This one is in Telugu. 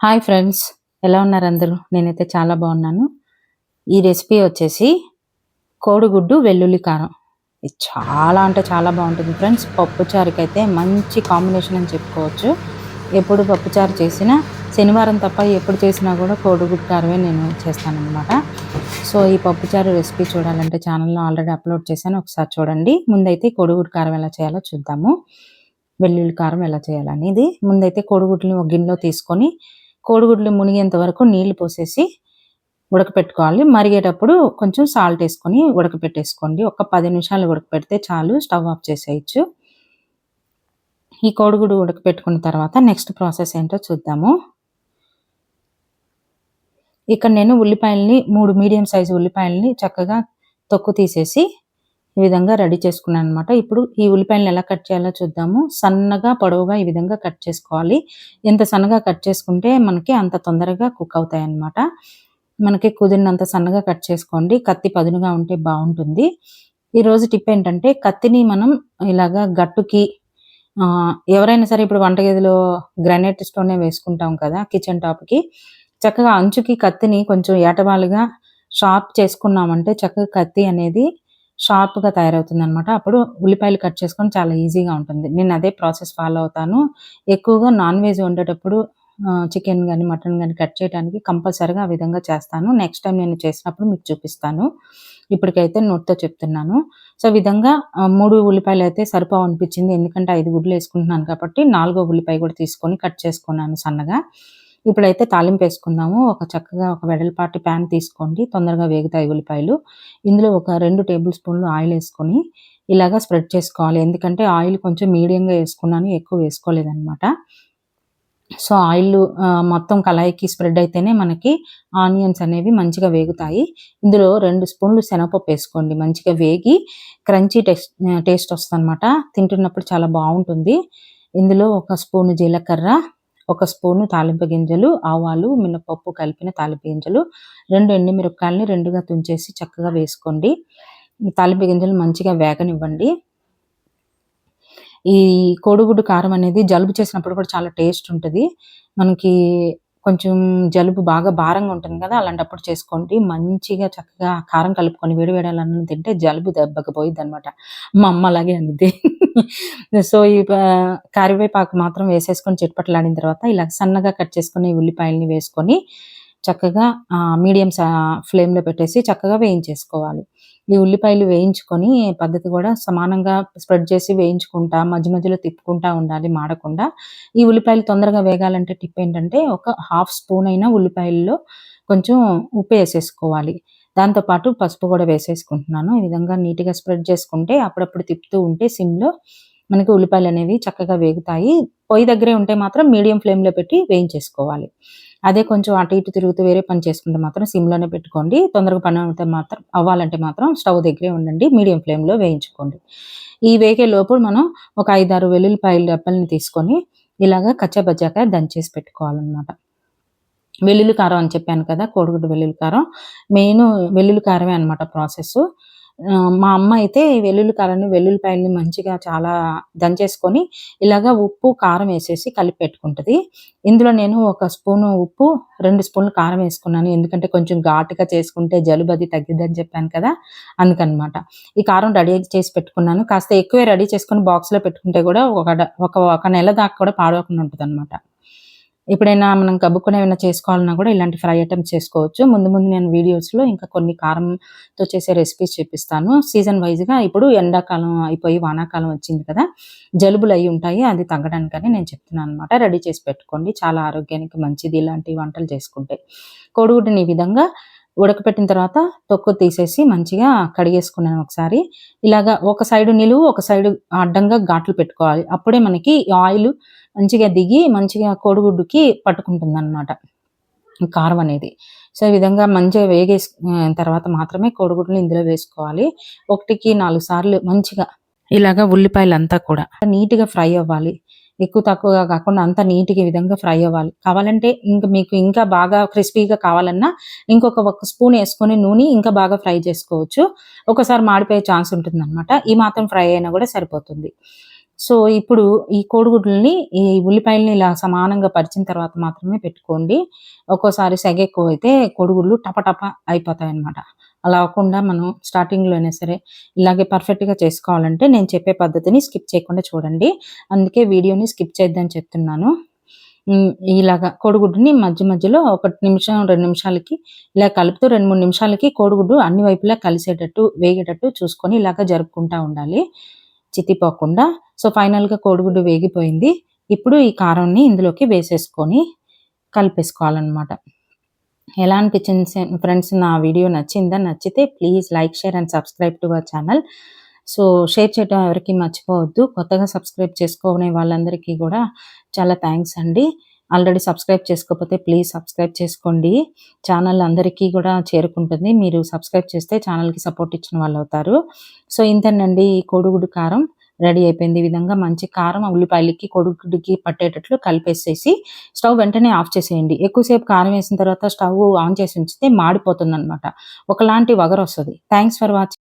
హాయ్ ఫ్రెండ్స్ ఎలా ఉన్నారు అందరూ? నేనైతే చాలా బాగున్నాను. ఈ రెసిపీ వచ్చేసి కోడిగుడ్డు వెల్లుల్లి కారం. ఇది చాలా అంటే చాలా బాగుంటుంది ఫ్రెండ్స్. పప్పుచారుకి అయితే మంచి కాంబినేషన్ అని చెప్పుకోవచ్చు. ఎప్పుడు పప్పుచారు చేసినా శనివారం తప్ప ఎప్పుడు చేసినా కూడా కోడిగుడ్డు కారమే నేను చేస్తానన్నమాట. సో ఈ పప్పుచారు రెసిపీ చూడాలంటే ఛానల్లో ఆల్రెడీ అప్లోడ్ చేశాను. ఒకసారి చూడండి. ముందైతే కోడిగుడ్డు కారం ఎలా చేయాలో చూద్దాము. వెల్లుల్లి కారం ఎలా చేయాలనేది. ముందైతే కోడిగుడ్లని ఒక గిన్నెలో తీసుకొని కోడిగుడ్లు మునిగేంత వరకు నీళ్ళు పోసేసి ఉడకపెట్టుకోవాలి. మరిగేటప్పుడు కొంచెం సాల్ట్ వేసుకొని ఉడకపెట్టేసుకోండి. ఒక పది నిమిషాలు ఉడకపెడితే చాలు స్టవ్ ఆఫ్ చేసేయచ్చు. ఈ కోడిగుడు ఉడకపెట్టుకున్న తర్వాత నెక్స్ట్ ప్రాసెస్ ఏంటో చూద్దాము. ఇక్కడ నేను ఉల్లిపాయలని మూడు మీడియం సైజు ఉల్లిపాయలని చక్కగా తొక్కు తీసేసి ఈ విధంగా రెడీ చేసుకున్నాను అనమాట ఇప్పుడు ఈ ఉల్లిపాయలను ఎలా కట్ చేయాలో చూద్దాము. సన్నగా పొడవుగా ఈ విధంగా కట్ చేసుకోవాలి. ఎంత సన్నగా కట్ చేసుకుంటే మనకి అంత తొందరగా కుక్ అవుతాయి అన్నమాట మనకి కుదిరినంత సన్నగా కట్ చేసుకోండి. కత్తి పదునుగా ఉంటే బాగుంటుంది. ఈరోజు టిప్ ఏంటంటే కత్తిని మనం ఇలాగా గట్టుకి ఎవరైనా సరే ఇప్పుడు వంటగదిలో గ్రానైట్ స్టోనే వేసుకుంటాం కదా కిచెన్ టాప్కి. చక్కగా అంచుకి కత్తిని కొంచెం ఏటవాలుగా షార్ప్ చేసుకున్నామంటే చక్కగా కత్తి అనేది షార్ప్గా తయారవుతుంది అనమాట అప్పుడు ఉల్లిపాయలు కట్ చేసుకొని చాలా ఈజీగా ఉంటుంది. నేను అదే ప్రాసెస్ ఫాలో అవుతాను. ఎక్కువగా నాన్ వెజ్ వండేటప్పుడు చికెన్ కానీ మటన్ కానీ కట్ చేయడానికి కంపల్సరీగా ఆ విధంగా చేస్తాను. నెక్స్ట్ టైం నేను చేసినప్పుడు మీకు చూపిస్తాను. ఇప్పటికైతే నోట్తో చెప్తున్నాను. సో విధంగా మూడు ఉల్లిపాయలు అయితే సరిపో అనిపించింది. ఎందుకంటే ఐదు గుడ్లు వేసుకుంటున్నాను కాబట్టి నాలుగో ఉల్లిపాయ కూడా తీసుకొని కట్ చేసుకున్నాను సన్నగా. ఇప్పుడైతే తాలింపు వేసుకుందాము. ఒక చక్కగా ఒక వెడల్పాటి ప్యాన్ తీసుకోండి. తొందరగా వేగుతాయి ఉల్లిపాయలు. ఇందులో ఒక రెండు టేబుల్ స్పూన్లు ఆయిల్ వేసుకొని ఇలాగా స్ప్రెడ్ చేసుకోవాలి. ఎందుకంటే ఆయిల్ కొంచెం మీడియంగా వేసుకున్నాను ఎక్కువ వేసుకోలేదన్నమాట. సో ఆయిల్ మొత్తం కళాయికి స్ప్రెడ్ అయితేనే మనకి ఆనియన్స్ అనేవి మంచిగా వేగుతాయి. ఇందులో రెండు స్పూన్లు శనగపప్పు వేసుకోండి. మంచిగా వేగి క్రంచీ టేస్ట్ టేస్ట్ వస్తుంది అనమాట తింటున్నప్పుడు చాలా బాగుంటుంది. ఇందులో ఒక స్పూన్ జీలకర్ర ఒక స్పూను తాలింపు గింజలు ఆవాలు మినపప్పు కలిపిన తాలింపు గింజలు రెండు ఎండుమిరపకాయలని రెండుగా తుంచేసి చక్కగా వేసుకోండి. ఈ తాలింపు గింజలు మంచిగా వేగనివ్వండి. ఈ కోడిగుడ్డు కారం అనేది జలుబు చేసినప్పుడు కూడా చాలా టేస్ట్ ఉంటుంది. మనకి కొంచెం జలుబు బాగా భారంగా ఉంటుంది కదా అలాంటప్పుడు చేసుకోండి. మంచిగా చక్కగా కారం కలుపుకొని వేడి అన్నం తింటే జలుబు దెబ్బకి పోయిద్ది అనమాట మా అమ్మ అలాగే అనేది సో ఈ కరివేపాకు మాత్రం వేసేసుకొని చిట్పట్లాడిన తర్వాత ఇలా సన్నగా కట్ చేసుకుని ఉల్లిపాయలని వేసుకొని చక్కగా మీడియం ఫ్లేమ్లో పెట్టేసి చక్కగా వేయించేసుకోవాలి. ఈ ఉల్లిపాయలు వేయించుకొని పద్ధతి కూడా సమానంగా స్ప్రెడ్ చేసి వేయించుకుంటా మధ్య మధ్యలో తిప్పుకుంటా ఉండాలి మాడకుండా. ఈ ఉల్లిపాయలు తొందరగా వేగాలంటే టిప్ ఏంటంటే ఒక హాఫ్ స్పూన్ అయినా ఉల్లిపాయల్లో కొంచెం ఉప్పు వేసేసుకోవాలి. దాంతోపాటు పసుపు కూడా వేసేసుకుంటున్నాను. ఈ విధంగా నీట్గా స్ప్రెడ్ చేసుకుంటే అప్పుడప్పుడు తిప్పుతూ ఉంటే సిమ్లో మనకి ఉల్లిపాయలు అనేవి చక్కగా వేగుతాయి. పొయ్యి దగ్గరే ఉంటే మాత్రం మీడియం ఫ్లేమ్లో పెట్టి వేయించేసుకోవాలి. అదే కొంచెం అటు ఇటు తిరుగుతూ వేరే పని చేసుకుంటే మాత్రం సిమ్లోనే పెట్టుకోండి. తొందరగా పని అయితే మాత్రం అవ్వాలంటే మాత్రం స్టవ్ దగ్గరే ఉండండి మీడియం ఫ్లేమ్లో వేయించుకోండి. ఈ వేగే లోపు మనం ఒక ఐదారు వెల్లుల్లిపాయలు రెప్పల్ని తీసుకొని ఇలాగా కచ్చబజ్జాకాయ దంచేసి పెట్టుకోవాలన్నమాట. వెల్లుల్లి కారం అని చెప్పాను కదా కోడిగుడ్డు వెల్లుల్లి కారం. మెయిన్ వెల్లుల్లి కారమే అనమాట ప్రాసెస్ మా అమ్మ అయితే వెల్లుల్లి కారాన్ని వెల్లుల్లిపాయల్ని మంచిగా చాలా దంచేసుకొని ఇలాగా ఉప్పు కారం వేసేసి కలిపి పెట్టుకుంటుంది. ఇందులో నేను ఒక స్పూను ఉప్పు రెండు స్పూన్లు కారం వేసుకున్నాను. ఎందుకంటే కొంచెం ఘాటుగా చేసుకుంటే జలుబది అది తగ్గిద్దని చెప్పాను కదా అందుకనమాట. ఈ కారం రెడీ చేసి పెట్టుకున్నాను. కాస్త ఎక్కువే రెడీ చేసుకుని బాక్స్లో పెట్టుకుంటే కూడా ఒక ఒక నెల దాకా కూడా పాడవకుండా ఉంటుంది ఎప్పుడైనా మనం కబ్బుకొని ఏమైనా చేసుకోవాలన్నా కూడా ఇలాంటి ఫ్రై ఐటమ్స్ చేసుకోవచ్చు. ముందు ముందు నేను వీడియోస్లో ఇంకా కొన్ని కారంతో చేసే రెసిపీస్ చూపిస్తాను. సీజన్ వైజ్గా ఇప్పుడు ఎండాకాలం అయిపోయి వానాకాలం వచ్చింది కదా జలుబులు అయి ఉంటాయి. అది తగ్గడానికని నేను చెప్తున్నాను అనమాట రెడీ చేసి పెట్టుకోండి. చాలా ఆరోగ్యానికి మంచిది ఇలాంటి వంటలు చేసుకుంటే. కోడిగుడ్డుని ఈ విధంగా ఉడకపెట్టిన తర్వాత తొక్కు తీసేసి మంచిగా కడిగేసుకున్నాను ఒకసారి. ఇలాగా ఒక సైడు నిలువు ఒక సైడు అడ్డంగా ఘాట్లు పెట్టుకోవాలి. అప్పుడే మనకి ఆయిల్ మంచిగా దిగి మంచిగా కోడిగుడ్డుకి పట్టుకుంటుంది అనమాట కారం అనేది. సో ఈ విధంగా మంచిగా వేగే తర్వాత మాత్రమే కోడిగుడ్డుని ఇందులో వేసుకోవాలి. ఒకటికి నాలుగు సార్లు మంచిగా ఇలాగా ఉల్లిపాయలు అంతా కూడా నీట్గా ఫ్రై అవ్వాలి. ఎక్కువ తక్కువగా కాకుండా అంత నీట్గా ఈ విధంగా ఫ్రై అవ్వాలి. కావాలంటే ఇంకా మీకు ఇంకా బాగా క్రిస్పీగా కావాలన్నా ఇంకొక ఒక స్పూన్ వేసుకొని నూనె ఇంకా బాగా ఫ్రై చేసుకోవచ్చు. ఒకసారి మాడిపోయే ఛాన్స్ ఉంటుంది అనమాట ఈ మాత్రం ఫ్రై అయినా కూడా సరిపోతుంది. సో ఇప్పుడు ఈ కోడిగుడ్లని ఈ ఉల్లిపాయలని ఇలా సమానంగా పరిచిన తర్వాత మాత్రమే పెట్టుకోండి. ఒక్కోసారి సెగ ఎక్కువ అయితే కోడిగుడ్లు టపటప అయిపోతాయి అన్నమాట అలా అవ్వకుండా మనం స్టార్టింగ్లోనే సరే ఇలాగే పర్ఫెక్ట్గా చేసుకోవాలంటే నేను చెప్పే పద్ధతిని స్కిప్ చేయకుండా చూడండి. అందుకే వీడియోని స్కిప్ చేద్దని చెప్తున్నాను. ఇలాగా కోడిగుడ్డుని మధ్య మధ్యలో ఒక నిమిషం రెండు నిమిషాలకి ఇలా కలుపుతూ రెండు మూడు నిమిషాలకి కోడిగుడ్డు అన్ని వైపులా కలిసేటట్టు వేగేటట్టు చూసుకొని ఇలాగ జరుపుకుంటా ఉండాలి. చితిపోకుండా. సో ఫైనల్గా కోడిగుడ్డు వేగిపోయింది. ఇప్పుడు ఈ కారాన్ని ఇందులోకి వేసేసుకొని కలిపేసుకోవాలన్నమాట. ఎలా అనిపించింది ఫ్రెండ్స్ నా వీడియో నచ్చిందా? నచ్చితే please like share and subscribe to our channel. So share చేయడం ఎవరికి మర్చిపోవద్దు. కొత్తగా సబ్స్క్రైబ్ చేసుకునే వాళ్ళందరికీ కూడా చాలా థ్యాంక్స్ అండి. ఆల్రెడీ సబ్స్క్రైబ్ చేసుకోకపోతే ప్లీజ్ సబ్స్క్రైబ్ చేసుకోండి. ఛానల్ అందరికీ కూడా చేరుకుంటుంది. మీరు సబ్స్క్రైబ్ చేస్తే ఛానల్కి సపోర్ట్ ఇచ్చిన వాళ్ళు అవుతారు సో ఇంతేనండి ఈ కారం. రెడీ అయిపోయింది ఈ విధంగా మంచి కారం ఉల్లిపాయలకి కొడుకుడికి పట్టేటట్లు కలిపేసేసి స్టవ్ వెంటనే ఆఫ్ చేసేయండి. ఎక్కువసేపు కారం వేసిన తర్వాత స్టవ్ ఆన్ చేసి ఉంచితే మాడిపోతుంది అనమాట ఒకలాంటి వగరు వస్తుంది థ్యాంక్స్ ఫర్ వాచింగ్